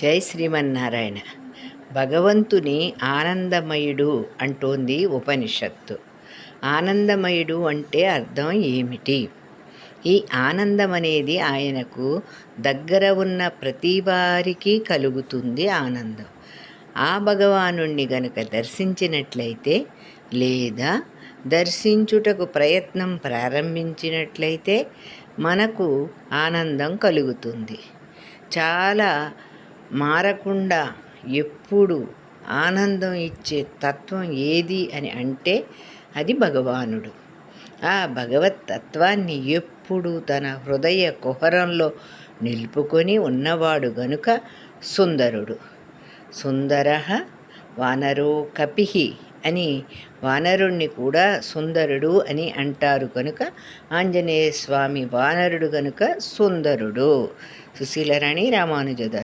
జై శ్రీమన్నారాయణ. భగవంతుని ఆనందమయుడు అంటోంది ఉపనిషత్తు. ఆనందమయుడు అంటే అర్థం ఏమిటి? ఈ ఆనందం అనేది ఆయనకు దగ్గర ఉన్న ప్రతి వారికి కలుగుతుంది ఆనందం. ఆ భగవానుణ్ణి గనుక దర్శించినట్లయితే లేదా దర్శించుటకు ప్రయత్నం ప్రారంభించినట్లయితే మనకు ఆనందం కలుగుతుంది. చాలా మారకుండా ఎప్పుడు ఆనందం ఇచ్చే తత్వం ఏది అని అంటే అది భగవానుడు. ఆ భగవత్ తత్వాన్ని ఎప్పుడు తన హృదయ కుహరంలో నిలుపుకొని ఉన్నవాడు గనుక సుందరుడు. సుందర వానరో కపిహి అని వానరుణ్ణి కూడా సుందరుడు అని అంటారు కనుక ఆంజనేయ స్వామి వానరుడు కనుక సుందరుడు. సుశీలరాణి రామానుజద